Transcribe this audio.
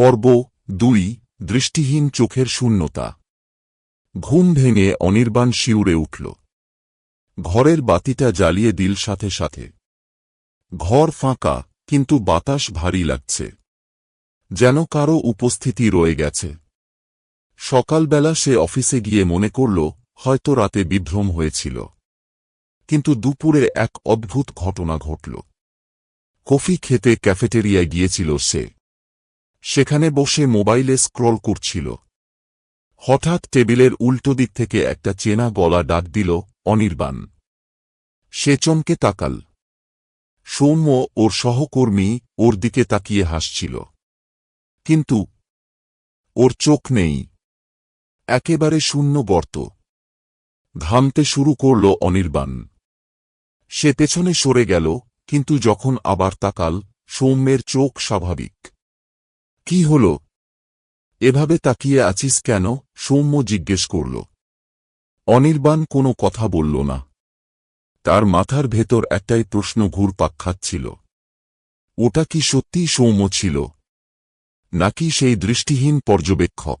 পর্ব দুই, দৃষ্টিহীন চোখের শূন্যতা। ঘুম ভেঙে অনির্বাণ শিউরে উঠল। ঘরের বাতিটা জ্বালিয়ে দিল সাথে সাথে। ঘর ফাঁকা, কিন্তু বাতাস ভারী লাগছে। যেন কারও উপস্থিতি রয়ে গেছে। সকালবেলা সে অফিসে গিয়ে মনে করল, হয়তো রাতে বিভ্রম হয়েছিল। কিন্তু দুপুরে এক অদ্ভুত ঘটনা ঘটল। কফি খেতে ক্যাফেটেরিয়ায় গিয়েছিল সে। সেখানে বসে মোবাইলে স্ক্রল করছিল। হঠাৎ টেবিলের উল্টো দিক থেকে একটা চেনা গলা ডাক দিল, অনির্বাণ। সে চমকে তাকাল। সৌম্য, ওর সহকর্মী, ওর দিকে তাকিয়ে হাসছিল। কিন্তু ওর চোখ নেই। একেবারে শূন্য গর্ত। ঘামতে শুরু করল অনির্বাণ। সে পেছনে সরে গেল, কিন্তু যখন আবার তাকাল, সৌম্যের চোখ স্বাভাবিক। কি হল? এভাবে তাকিয়ে আছিস কেন? সৌম্য জিজ্ঞেস করল। অনির্বাণ কোনো কথা বলল না। তার মাথার ভেতর একটাই প্রশ্ন ঘুরপাক খাচ্ছিল। ওটা কি সত্যিই সৌম্য ছিল? নাকি সেই দৃষ্টিহীন পর্যবেক্ষক?